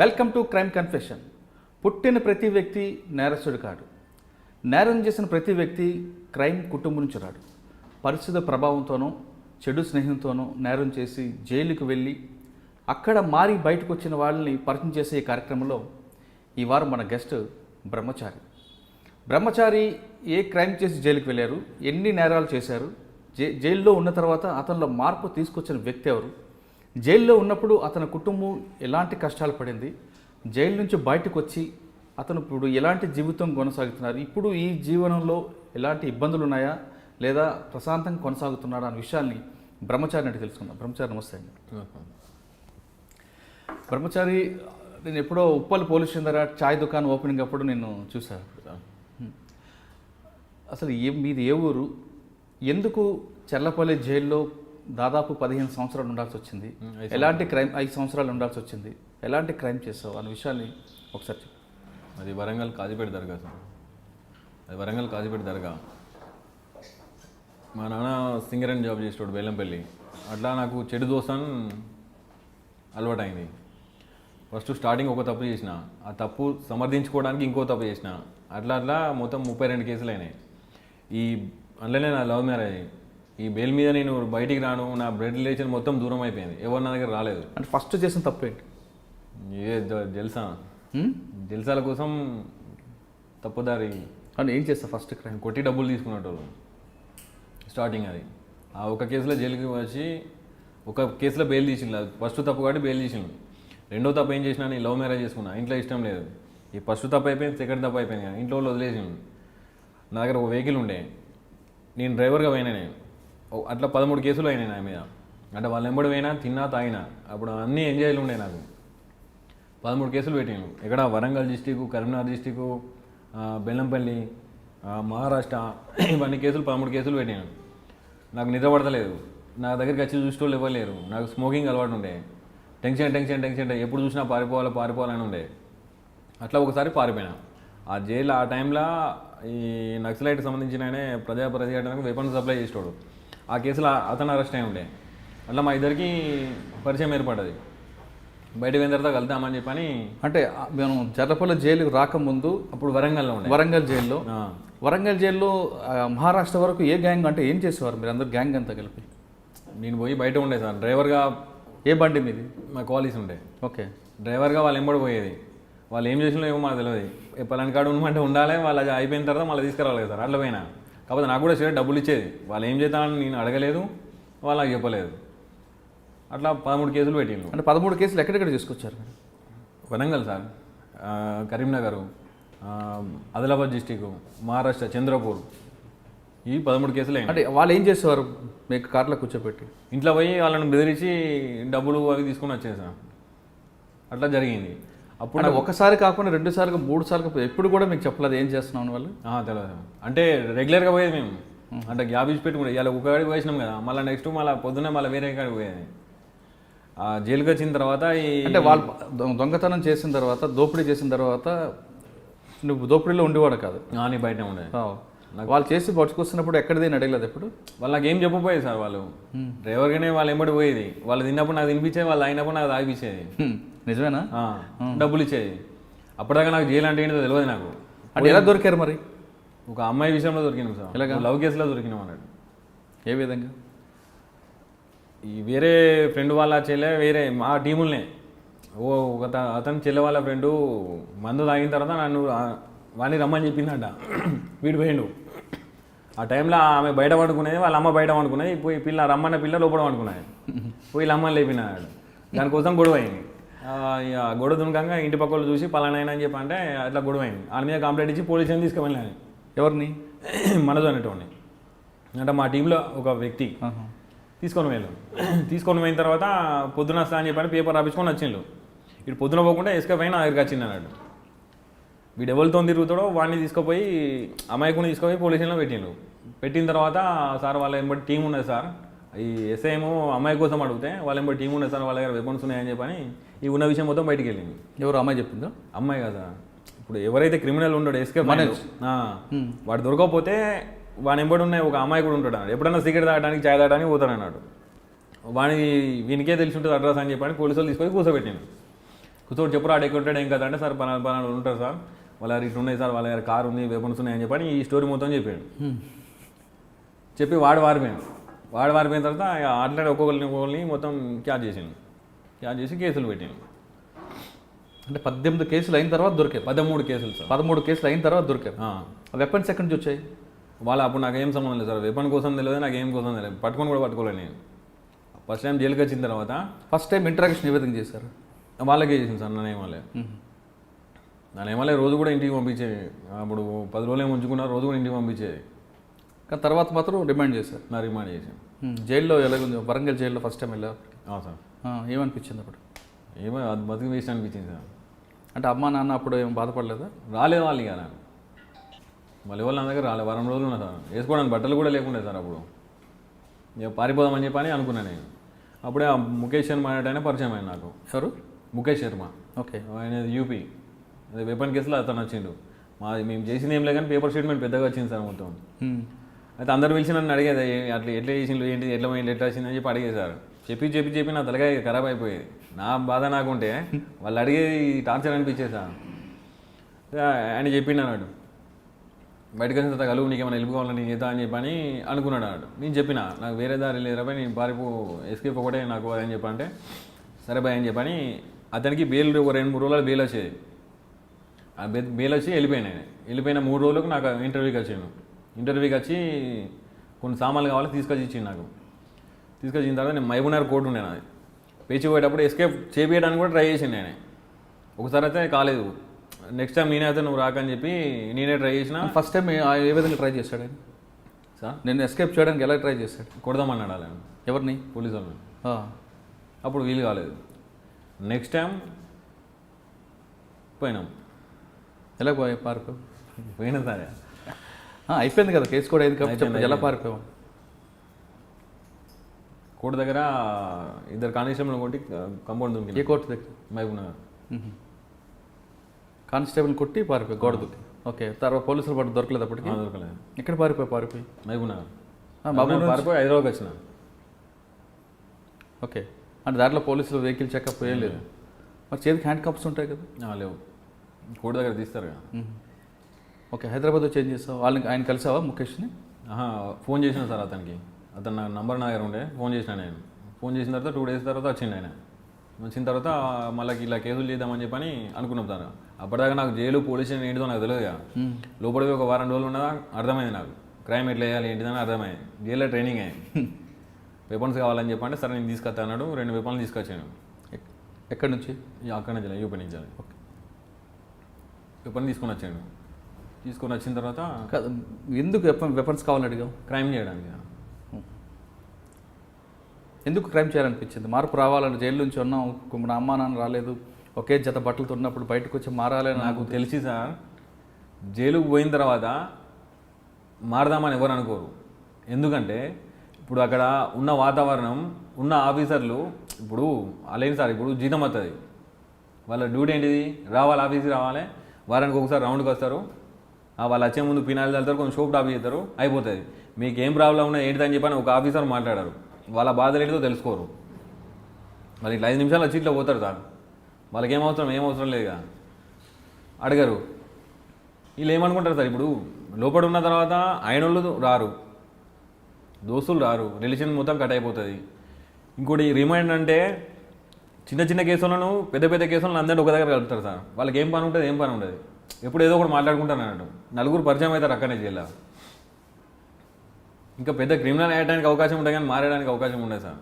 Welcome to crime confession. పుట్టిన ప్రతి వ్యక్తి నేరస్తుడు కాడు. నేరం చేసిన ప్రతి వ్యక్తి క్రైమ్ కుటుంబం నుంచి రాడు పరిస్థితుల ప్రభావంతోనో చెడు స్నేహంతోనో నేరం చేసి జైలుకు వెళ్ళి అక్కడ మారి బయటకు వచ్చిన వాళ్ళని పరిచయం చేసే ఈ కార్యక్రమంలో ఈ వారం మన గెస్ట్ బ్రహ్మచారి. బ్రహ్మచారి ఏ క్రైమ్ చేసి జైలుకి వెళ్ళారు? ఎన్ని నేరాలు చేశారు? జై జైల్లో ఉన్న తర్వాత అతనిలో మార్పు తీసుకొచ్చిన వ్యక్తి ఎవరు? జైల్లో ఉన్నప్పుడు అతని కుటుంబం ఎలాంటి కష్టాలు పడింది? జైలు నుంచి బయటకు వచ్చి అతను ఇప్పుడు ఎలాంటి జీవితం కొనసాగుతున్నారు? ఇప్పుడు ఈ జీవనంలో ఎలాంటి ఇబ్బందులు ఉన్నాయా? లేదా ప్రశాంతంగా కొనసాగుతున్నాడా అనే విషయాల్ని బ్రహ్మచారి అంటే తెలుసుకుందాం. బ్రహ్మచారి నమస్తే అండి. బ్రహ్మచారి నేను ఎప్పుడో ఉప్పల్ పోలీస్ దగ్గర చాయ్ దుకాణం ఓపెనింగ్ అప్పుడు నేను చూశాను అసలు ఏ మీది ఏ ఊరు? ఎందుకు చెర్లపల్లి జైల్లో దాదాపు పదిహేను సంవత్సరాలు ఉండాల్సి వచ్చింది. ఎలాంటి క్రైమ్ ఐదు సంవత్సరాలు ఉండాల్సి వచ్చింది. ఎలాంటి క్రైమ్ చేసావు? అనే విషయాన్ని ఒకసారి చెప్పు. అది వరంగల్ కాజీపేట దర్గా సార్. అది వరంగల్ కాజీపేట దర్గా. మా నాన్న సింగరేణి జాబ్ చేసేవాడు బెల్లంపల్లి అట్లా నాకు చెడు దోస్తాన్ అలవాటైంది. ఫస్ట్ స్టార్టింగ్ ఒక తప్పు చేసిన. ఆ తప్పు సమర్థించుకోవడానికి ఇంకో తప్పు చేసిన. అట్లా అట్లా మొత్తం ముప్పై రెండు కేసులు అయినాయి. ఈ అందులోనే నా లవ్ మ్యారేజ్ ఈ బెయిల్ మీద నేను బయటికి రాను నా బ్లడ్ రిలేషన్ మొత్తం దూరం అయిపోయింది. ఎవరు నా దగ్గర రాలేదు. అంటే ఫస్ట్ చేసిన తప్పు ఏంటి? ఏ జ- జల్సా? జల్సాల కోసం తప్పుదారి. అంటే ఏం చేస్తావు ఫస్ట్ క్రైమ్ కొట్టి డబ్బులు తీసుకున్నట్టు. స్టార్టింగ్ అది. ఆ ఒక కేసులో జైలుకి వచ్చి ఒక కేసులో బెయిల్ తీసిండు. ఫస్ట్ తప్పు కాబట్టి బెయిల్ తీసిండు. రెండో తప్పు ఏం చేసినా నేను లవ్ మ్యారేజ్ చేసుకున్నా. ఇంట్లో ఇష్టం లేదు. ఈ ఫస్ట్ తప్పు అయిపోయింది సెకండ్ తప్పు అయిపోయింది. కానీ ఇంట్లో వాళ్ళు వదిలేసిండు. నా దగ్గర ఒక వెహికల్ ఉండే. నేను డ్రైవర్గా పోయినా నేను. అట్లా పదమూడు కేసులు అయినాయి నా మీద. అంటే వాళ్ళ ఎంబడి పోయినా తిన్నా తాగినా. అప్పుడు అన్నీ ఎంజాయ్లు ఉండే నాకు. పదమూడు కేసులు పెట్టాను ఇక్కడ వరంగల్ డిస్టిక్ కరీంనగర్ డిస్టిక్ బెల్లంపల్లి మహారాష్ట్ర ఇవన్నీ కేసులు పదమూడు కేసులు పెట్టాను నాకు నిద్ర పడతలేదు. నా దగ్గరికి వచ్చి చూసేటోళ్ళు వాళ్ళు ఇవ్వలేరు నాకు స్మోకింగ్ అలవాటు ఉండే. టెన్షన్ టెన్షన్ టెన్షన్ ఎప్పుడు చూసినా పారిపోవాలి పారిపోవాలని ఉండే. అట్లా ఒకసారి పారిపోయినా. ఆ జైలు ఆ టైంలో ఈ నక్సలైట్కి సంబంధించిన ఆయన ప్రజా ప్రతిఘటనకు వెపన్ సప్లై చేసేవాడు ఆ కేసులో అతను అరెస్ట్ అయి ఉండే. అట్లా మా ఇద్దరికి పరిచయం ఏర్పడ్డది. బయట పోయిన తర్వాత కలుద్దామని చెప్పని అంటే మేము జర్లపల్లి జైలుకు రాకముందు అప్పుడు వరంగల్లో ఉండే. వరంగల్ జైల్లో. వరంగల్ జైల్లో మహారాష్ట్ర వరకు ఏ గ్యాంగ్ అంటే ఏం చేసేవారు మీరు అందరు గ్యాంగ్ అంతా కలిపి? నేను పోయి బయట ఉండే సార్. డ్రైవర్గా ఏ బండి మీది? మా కాలేజ్ ఉండే. ఓకే. డ్రైవర్గా వాళ్ళు ఎంబడి పోయేది. వాళ్ళు ఏం చేసినా ఏమో మాకు తెలియదు పలాని కాడు ఉండమంటే ఉండాలి వాళ్ళు అది అయిపోయిన తర్వాత మళ్ళీ తీసుకురావాలి సార్. అట్లా పోయినా. కాకపోతే నాకు కూడా సరే డబ్బులు ఇచ్చేది. వాళ్ళు ఏం చేద్దామని నేను అడగలేదు వాళ్ళు నాకు చెప్పలేదు. అట్లా పదమూడు కేసులు పెట్టిండు అంటే పదమూడు కేసులు ఎక్కడెక్కడ తీసుకొచ్చారు వరంగల్ సార్ కరీంనగర్ ఆదిలాబాద్ డిస్టిక్ మహారాష్ట్ర చంద్రపూర్. ఈ పదమూడు కేసులు అంటే వాళ్ళు ఏం చేసేవారు? మీకు కార్లో కూర్చోబెట్టి ఇంట్లో పోయి వాళ్ళని బెదిరించి డబ్బులు అవి తీసుకొని వచ్చేసాం అట్లా జరిగింది. అప్పుడు ఒకసారి కాకుండా రెండు సార్లు మూడు సార్లు ఎప్పుడు కూడా మీకు చెప్పలేదు ఏం చేస్తున్నాం వాళ్ళు? తెలియదు అంటే రెగ్యులర్గా పోయేది మేము. అంటే గ్యాప్ ఇచ్చి పెట్టుకుంటే ఇవాళ ఒక కాడికి పోసినాం కదా మళ్ళీ నెక్స్ట్ మళ్ళీ పొద్దున్నే మళ్ళీ వేరే కాడికి పోయేది. ఆ జైలుకి వచ్చిన తర్వాత ఈ అంటే వాళ్ళు దొంగతనం చేసిన తర్వాత దోపిడీ చేసిన తర్వాత నువ్వు దోపిడీలో ఉండేవాడు కాదు. నాని బయట ఉండే. వాళ్ళు చేసి పట్టుకొస్తున్నప్పుడు ఎక్కడిది అడగలేదు ఎప్పుడు? వాళ్ళు నాకు ఏం చెప్పపోయేది సార్ వాళ్ళు? డ్రైవర్గానే వాళ్ళు ఎంబడి పోయేది. వాళ్ళు తిన్నప్పుడు నాకు తినిపించేది వాళ్ళు అయినప్పుడు నాకు తాగిపించేది. నిజమేనా? డబ్బులు ఇచ్చేది అప్పటిదాకా నాకు జైలు అంటే ఏంటో తెలియదు నాకు. అంటే ఎలా దొరికారు మరి? ఒక అమ్మాయి విషయంలో దొరికినాం సార్. ఎలాగా? లవ్ కేసులో దొరికినాం అన్నట్టు. ఏ విధంగా? ఈ వేరే ఫ్రెండ్ వాళ్ళ చెల్లె వేరే మా టీములనే. ఓ ఒక అతని చెల్లె వాళ్ళ ఫ్రెండు మందు తాగిన తర్వాత నన్ను వాడిని రమ్మని చెప్పిందంట. వీడు పోయిండు. ఆ టైంలో ఆమె బయట పడుకునేది వాళ్ళ అమ్మ బయట పడుకునేది పోయి పిల్ల రమ్మన్న పిల్ల లోపల పడుకున్నది. పోయి వీళ్ళ అమ్మని లేపినాడు. దానికోసం గొడవ అయింది. గొడవ దునకంగా ఇంటి పక్క వాళ్ళు చూసి పలానైనా అని చెప్పి అంటే అట్లా గొడవ అయింది ఆడ మీద కంప్లైంట్ ఇచ్చి పోలీస్ స్టేషన్ తీసుకువెళ్ళాను ఎవరిని? మనదు అనేటోడిని. అంటే మా టీంలో ఒక వ్యక్తి. తీసుకొని వెళ్ళాం తీసుకొని పోయిన తర్వాత పొద్దున వస్తా అని చెప్పని పేపర్ రాపించుకొని వచ్చిండు. ఇటు పొద్దున పోకుండా ఇసుక పైన దగ్గరికి వచ్చింది అన్నాడు. వీడు ఎవరితో తిరుగుతాడో వాడిని తీసుకుపోయి అమాయకుని తీసుకుపోయి పోలీస్ స్టేషన్లో పెట్టిండు. పెట్టిన తర్వాత సార్ వాళ్ళ ఎంబడి టీం ఉన్నది సార్. ఈ ఎస్ఐ ఏమో అమ్మాయి కోసం అడిగితే వాళ్ళ ఎంబడి టీం ఉన్నది సార్ వాళ్ళ దగ్గర వెపన్స్ ఉన్నాయని చెప్పని ఈ ఉన్న విషయం మొత్తం బయటికి వెళ్ళింది ఎవరు అమ్మాయి చెప్పిందా? అమ్మాయి కదా. ఇప్పుడు ఎవరైతే క్రిమినల్ ఉండడు ఎస్కేప్ వాడు దొరకకపోతే వాని ఎంబడి ఉన్న ఒక అమ్మాయి కూడా ఉంటాడు అన్నాడు. ఎప్పుడైనా సిగరెట్ తాగడానికి చాయ్ తాగడానికి పోతాడు అన్నాడు. వాని వీనికే తెలిసి ఉంటుంది అడ్రస్ అని చెప్పని పోలీసు వాళ్ళు తీసుకొని కూర్చోబెట్టిండు. కూర్చోడు చెప్పు ఆడ ఎక్కుంటాడు ఏం కదా అంటే సార్ పలానా పలానా ఉంటారు సార్. వాళ్ళ ఇట్లా ఉన్నాయి సార్ వాళ్ళ దగ్గర కారు ఉంది వెపన్స్ ఉన్నాయి అని చెప్పని ఈ స్టోరీ మొత్తం చెప్పాడు. చెప్పి వాడు వారిపోయాడు. వాడు వారిపోయిన తర్వాత అట్లాంటి ఒక్కొక్కరిని ఒక్కొక్కరిని మొత్తం క్యాచ్ చేసిండు. క్యాచ్ చేసి కేసులు పెట్టిండు. అంటే పద్దెనిమిది కేసులు అయిన తర్వాత దొరికారు పదమూడు కేసులు సార్. పదమూడు కేసులు అయిన తర్వాత. ఆ. వెపన్స్ ఎక్కడి నుంచి వచ్చాయి? వాళ్ళ అప్పుడు నాకు ఏం సంబంధం లేదు సార్. వెపన్ కోసం తెలియదు నాకు ఏం కోసం తెలియదు. పట్టుకొని కూడా పట్టుకోలేదు నేను. ఫస్ట్ టైం జైలుకి వచ్చిన తర్వాత ఫస్ట్ టైం ఇంటరాక్షన్ విధంగా చేశారు? వాళ్ళకే చేసింది సార్ నన్ను ఏమలే నన్ను ఏమలే రోజు కూడా ఇంటికి పంపించేది. అప్పుడు పది రోజులు ఏమో ఉంచుకున్నా రోజు కూడా ఇంటికి పంపించేది. కానీ తర్వాత మాత్రం రిమాండ్ చేశారు. నా రిమాండ్ చేసి జైల్లో ఎలాగుంది? వరంగల్ జైల్లో ఫస్ట్ టైం వెళ్ళారు ఆ సార్. ఏమనిపించింది అప్పుడు? ఏమో అది బతికి వేస్ట్ అనిపించింది సార్ అంటే అమ్మా నాన్న అప్పుడు ఏం బాధపడలేదా? రాలేదు వాళ్ళు ఇక నాకు మళ్ళీ వాళ్ళు నా దగ్గర రాలేదు వారం రోజులు ఉన్నా సార్. వేసుకోవడానికి బట్టలు కూడా లేకుండే సార్ అప్పుడు. పారిపోదామని చెప్పని అనుకున్నాను నేను. అప్పుడే ఆ ముఖేష్ శర్మ అనేటైనా పరిచయం అయింది నాకు. ఎవరు? ముఖేష్ శర్మ. ఓకే. ఆయన యూపీ. అదే వెపన్ కేసులో అతను వచ్చిండు. మాది మేము చేసింది ఏం లేదు కానీ పేపర్ స్టేట్మెంట్ పెద్దగా వచ్చింది సార్ మొత్తం. అయితే అందరు పిలిచి నన్ను అడిగేది "ఏ- అట్లా ఎట్లా చేసిండు ఏంటి ఎట్లా పోయింది ఎట్లా వచ్చింది అని చెప్పి అడిగేది సార్. చెప్పి చెప్పి చెప్పి నా తలకాయ ఖరాబ్ అయిపోయేది. నా బాధ నాకుంటే వాళ్ళు అడిగేది టార్చర్ అనిపించేసా. ఆయన చెప్పిండు అన్నాడు. బయటకు వచ్చిన తర్వాత కలుగు నీకేమైనా వెళ్ళిపోవాలని కావాలని నేను చేద్దా అని చెప్పని అనుకున్నాడు అన్నాడు. నేను చెప్పిన నాకు వేరే దారి లేరా నేను పారిపో ఎస్కేప్ ఒకటే నాకు అని చెప్పంటే సరే భయ్ అని చెప్పని అతనికి బెయిల్ ఒక రెండు మూడు రోజులు బెయిల్ వచ్చేది. ఆ బె బెయిల్ వచ్చి వెళ్ళిపోయాను నేను. వెళ్ళిపోయిన మూడు రోజులకు నాకు ఇంటర్వ్యూకి వచ్చాను ఇంటర్వ్యూకి వచ్చి కొన్ని సామాన్లు కావాలి తీసుకొచ్చి ఇచ్చింది నాకు. తీసుకొచ్చిన తర్వాత నేను మైబునగర్ కోర్టు ఉండే నాది పేచి పోయేటప్పుడు ఎస్కేప్ చేపించడానికి కూడా ట్రై చేసింది నేను. ఒకసారి అయితే కాలేదు. నెక్స్ట్ టైం నేనే అయితే నువ్వు రాకని చెప్పి నేనే ట్రై చేసిన. ఫస్ట్ టైం ఏ- విధంగా ట్రై చేశాడు సార్ నేను ఎస్కేప్ చేయడానికి ఎలా ట్రై చేశాడు కొడదామన్నాడు అలా ఎవరిని? పోలీసు వాళ్ళు ఆ, అప్పుడు వీలు కాలేదు. నెక్స్ట్ టైం పోయినాం. ఎలా పోయి పారిపోయావు పోయినా సరే. అయిపోయింది కదా కేసు కూడా అయింది కాబట్టి ఎలా పారిపోయావు కోర్టు దగ్గర ఇద్దరు కానిస్టేబుల్ కొట్టి కంపౌండ్ ఏ దుంకి కోర్టు దగ్గర? మహబూబ్ నగర్ కానిస్టేబుల్ కొట్టి పారిపోయి గోడ దూకి. ఓకే తర్వాత పోలీసులు పట్టు దొరకలేదు అప్పటికి? దొరకలేదు. ఎక్కడ పారిపోయి పారిపోయి? మహబూబ్ నగర్ మహబూబ్ పారిపోయి హైదరాబాద్ వచ్చిన. ఓకే అంటే దాంట్లో పోలీసులు వెహికల్ చెకప్ లేదు. మరి చేతికి హ్యాండ్ కప్స్ ఉంటాయి కదా? లేవు. కోర్టు దగ్గర తీస్తారు కదా. ఓకే హైదరాబాద్ చేంజ్ చేస్తావు వాళ్ళని ఆయన కలిసావా ముఖేష్ని? ఫోన్ చేసిన సార్ అతనికి. అతను నా నంబర్ నా దగ్గర ఉండే ఫోన్ చేసిన నేను. ఫోన్ చేసిన తర్వాత టూ డేస్ తర్వాత వచ్చిండు ఆయన. వచ్చిన తర్వాత మళ్ళీ ఇలా కేసులు చేద్దామని చెప్పని అనుకున్నాం సార్. అప్పటిదాకా నాకు జైలు పోలీస్ స్టేషన్ ఏంటిదో నాకు తెలియదు కదా. లోపలికి ఒక వారం రోజులు ఉన్నదా? అర్థమైంది నాకు. క్రైమ్ ఎట్లా చేయాలి ఏంటిదని అర్థమైంది. జైల్లో ట్రైనింగ్ అయ్యింది వెపన్స్ కావాలని చెప్పంటే సరే నేను తీసుకొస్తా అన్నాడు. రెండు వెపన్లు తీసుకొచ్చాను ఎక్- ఎక్కడి నుంచి? అక్కడ నుంచి యూపీ నుంచి వెపన్ తీసుకొని వచ్చాను తీసుకొని వచ్చిన తర్వాత ఎందుకు వెపన్ వెపన్స్ కావాలని అడిగావు? క్రైమ్ చేయడానికి. ఎందుకు క్రైమ్ చేయాలనిపించింది? మార్పు రావాలని జైలు నుంచి ఉన్నాం మన అమ్మా నాన్న రాలేదు ఒకే జత బట్టలతో ఉన్నప్పుడు బయటకు వచ్చి మారాలని నాకు తెలిసి సార్ జైలుకు పోయిన తర్వాత మారదామని ఎవరు అనుకోరు. ఎందుకంటే ఇప్పుడు అక్కడ ఉన్న వాతావరణం ఉన్న ఆఫీసర్లు ఇప్పుడు అలాగే సార్ ఇప్పుడు జీతం వస్తుంది వాళ్ళ డ్యూటీ ఏంటిది? రావాలి ఆఫీస్కి రావాలి వారానికి ఒకసారి రౌండ్కి వస్తారు. వాళ్ళు వచ్చే ముందు పినాలు చల్లుతారు కొంచెం షోప్ టాప్ చేస్తారు అయిపోతుంది. మీకు ఏం ప్రాబ్లం ఉన్నా ఏంటిదని చెప్పని ఒక ఆఫీసర్ మాట్లాడారు. వాళ్ళ బాధలు ఏంటో తెలుసుకోరు. మరి ఇట్లా ఐదు నిమిషాలు వచ్చి ఇట్లా పోతారు సార్. వాళ్ళకి ఏం అవసరం ఏం అవసరం లేదుగా. అడగరు. వీళ్ళు ఏమనుకుంటారు సార్ ఇప్పుడు? లోపల ఉన్న తర్వాత ఆయన వాళ్ళు రారు. దోస్తులు రారు. రిలేషన్ మొత్తం కట్ అయిపోతుంది. ఇంకోటి రిమైండ్ అంటే చిన్న చిన్న కేసులను పెద్ద పెద్ద కేసులను అందరూ ఒక దగ్గర కలుపుతారు సార్. వాళ్ళకి ఏం పని ఉంటుంది ఏం పని ఉండదు. ఎప్పుడు ఏదో ఒకటి మాట్లాడుకుంటారు అన్నట్టు. నలుగురు పరిచయం అవుతారు అక్కడనే జైల్లో ఇంకా పెద్ద క్రిమినల్ అయ్యడానికి అవకాశం ఉంటుంది కానీ మారడానికి అవకాశం ఉండదు సార్.